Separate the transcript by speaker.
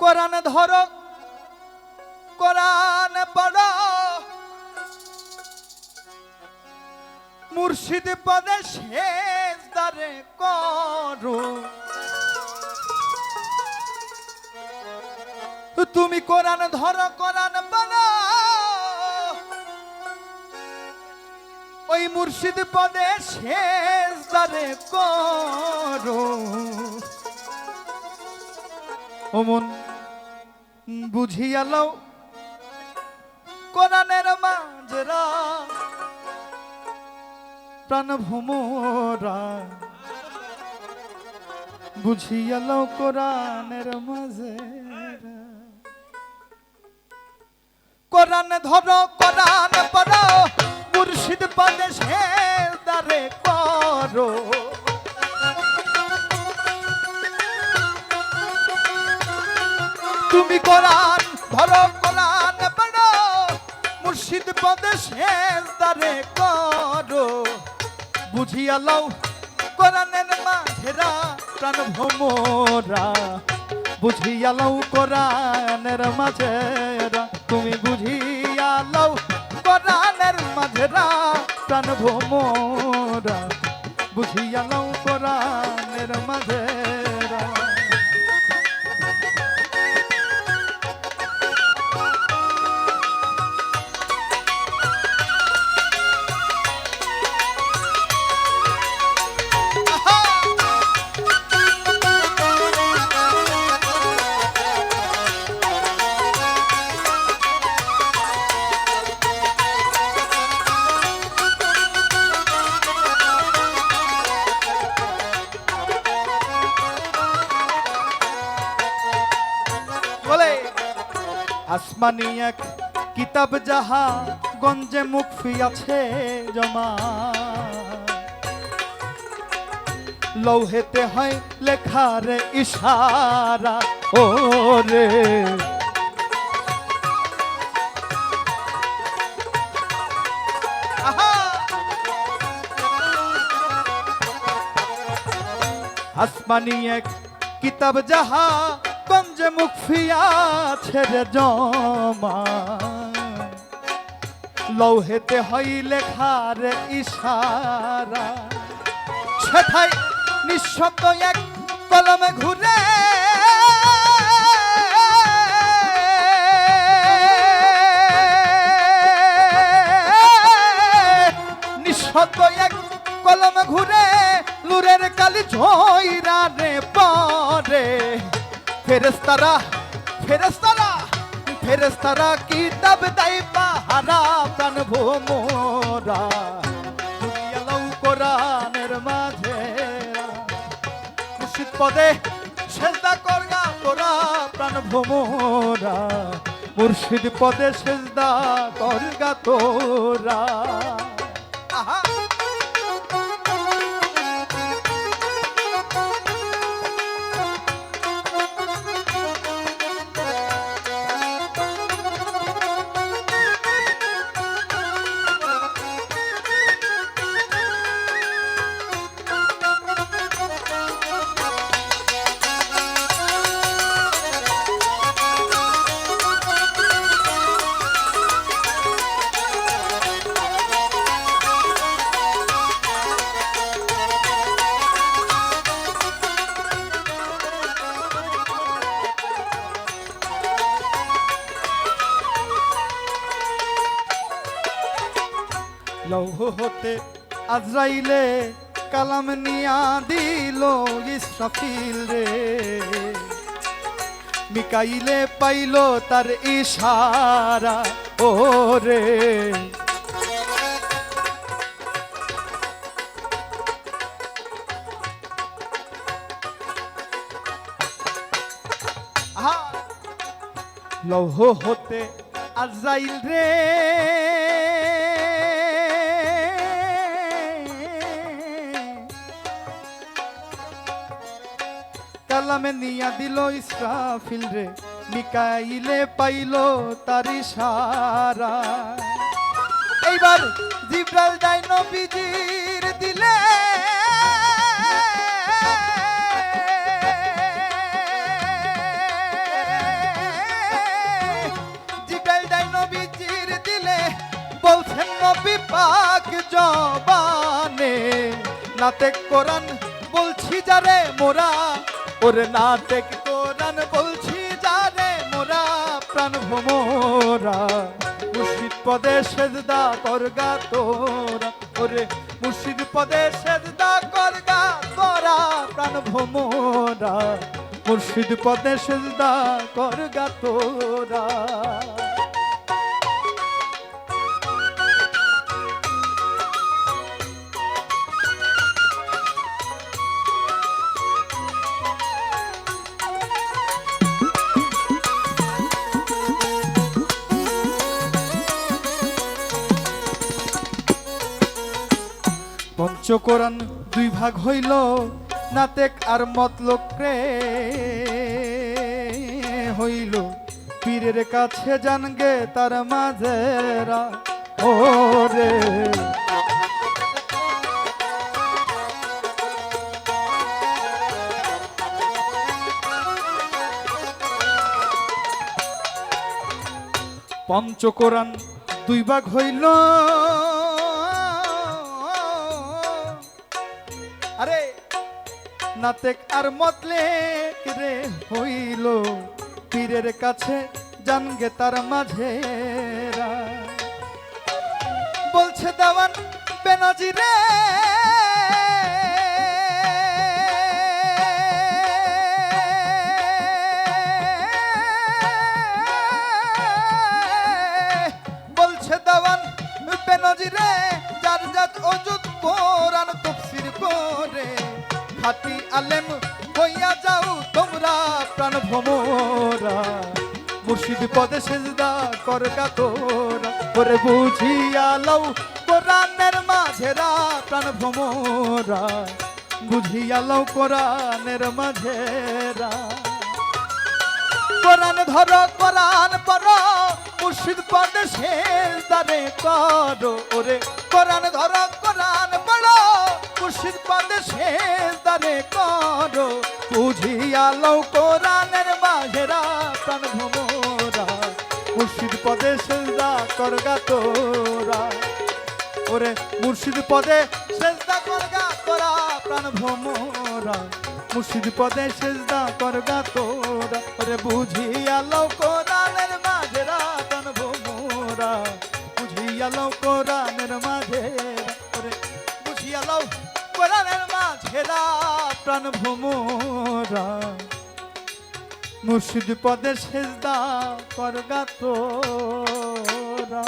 Speaker 1: কোরআন ধরো, কোরআন পড়ো। মুর্শিদ পদে শেষ দারে করো। তুমি কোরআন ধরো, কোরআন পড়ো। ওই মুর্শিদ পদে শেষ দারে করো। অমন বুঝিয়া লও, কোরআনের মাঝরা প্রাণ ভোমরা বুঝিয়া লও কোরআনের মাঝে কোরআন ধরো, কোরআন পড়ো, মুর্শিদ পদে দারে করো। তুমি কোরআন ধরো কোরআন পড়ো মুর্শিদ পদে শেষ দারে করো। বুঝিয়া লও, কোরআনের মাঝেরা প্রাণ ভোমরা। বুঝিয়া লও, কোরআনের মাঝেরা। তুমি বুঝিয়া লও, কোরআনের মাঝেরা প্রাণ ভোমরা। বুঝিয়া লও, কোরআনের মাঝেরা। আসমানি এক কিতাব যাহা গঞ্জে মুখফি আছে জমা লৌহেতে হয় লেখার ইশারা ও রে! আসমানি এক কিতাব যাহা গঞ্জে মুখ ছেড়ে জমা। লৌহেতে হই লেখার ইশারা। সেথায় নিঃশব্দ এক কলমে ঘুরে। নিঃশব্দ এক কলমে ঘুরে, নূরের কালি ঝইরা রে পরে। ফেরেস্তারা ফেরেস্তারা ফেরেস্তারা কিতাব দাই পাহারা, প্রাণ ভোমরা দুনিয়া লৌ কোরআনের মাঝে। মুর্শিদ পদে সেজদা করগা তোরা, প্রাণ ভোমরা মুর্শিদ পদে সেজদা করগা তোরা। আহা! লৌহ হতে আজরাইলে কালাম নিয়া দিল ইসরাফিল রে। মিকাইলে পাইল তার ইশারা, ও রে! লৌহ হতে আজাইল রে। কালামে নিয়া দিল ইসরাফিল রে, মিকাইলে পাইল তার সারা এইবার জিব্রাল যাই নবীজির দিলে। জিব্রাল জবানে, নাতে কোরআন বলছি যারে মোরা ওরে দেখ কোরআন বলছি জানে মোরা প্রাণ ভোমরা মুর্শিদ পদে সেজদা করগা তোরা। ওরে মুর্শিদ পদে সেজদা করগা তোরা, প্রাণ ভোমরা মুর্শিদ পদে সেজদা করগা তোরা। পঞ্চকোরআন দুই ভাগ হইল, নাতেক আর মতলক রে হইল। পীরের কাছে জানগে তার মাঝেরা ও রে পঞ্চকোরআন দুই ভাগ হইল নাতেক আর মতলে রে হইল। পীরের কাছে জানগে তার মাঝে বলছে, দেওয়ান বেনাজি রে। বলছে, দেওয়ান বেনাজি রে, যার যাত অজুত কোরআন তফসির করে খাতি আলেম হইয়া যাও তোমরা প্রাণ ভ্রমরা মুর্শিদ পদে সেজদা করগা তোরা। করে বুঝিয়া লও, কোরআনের মাঝেরা প্রাণ ভ্রমরা বুঝিয়া লও, কোরআনের মাঝেরা। কোরআন ধর, কোরআন পড়, মুর্শিদ পদে সেজদারে করো। ওরে কোরআন বুঝিয়া লও কোরআনের মাঝেরা প্রাণ ভ্রমরা মুর্শিদ পদে সেজদা করগা তোরা। ওরে মুর্শিদ পদে সেজদা করগা তোরা, প্রাণ ভ্রমরা মুর্শিদ পদে সেজদা করগা তোরা। ওরে বুঝিয়া লও কোরআনের মাঝেরা প্রাণ ভ্রমরা বুঝিয়া লও কোরআনের মাঝে ওরে বুঝিয়া লও কোরআনের মাঝেরা প্রাণ ভ্রমরা মুর্শিদ পদে সেজদা করগা তোরা।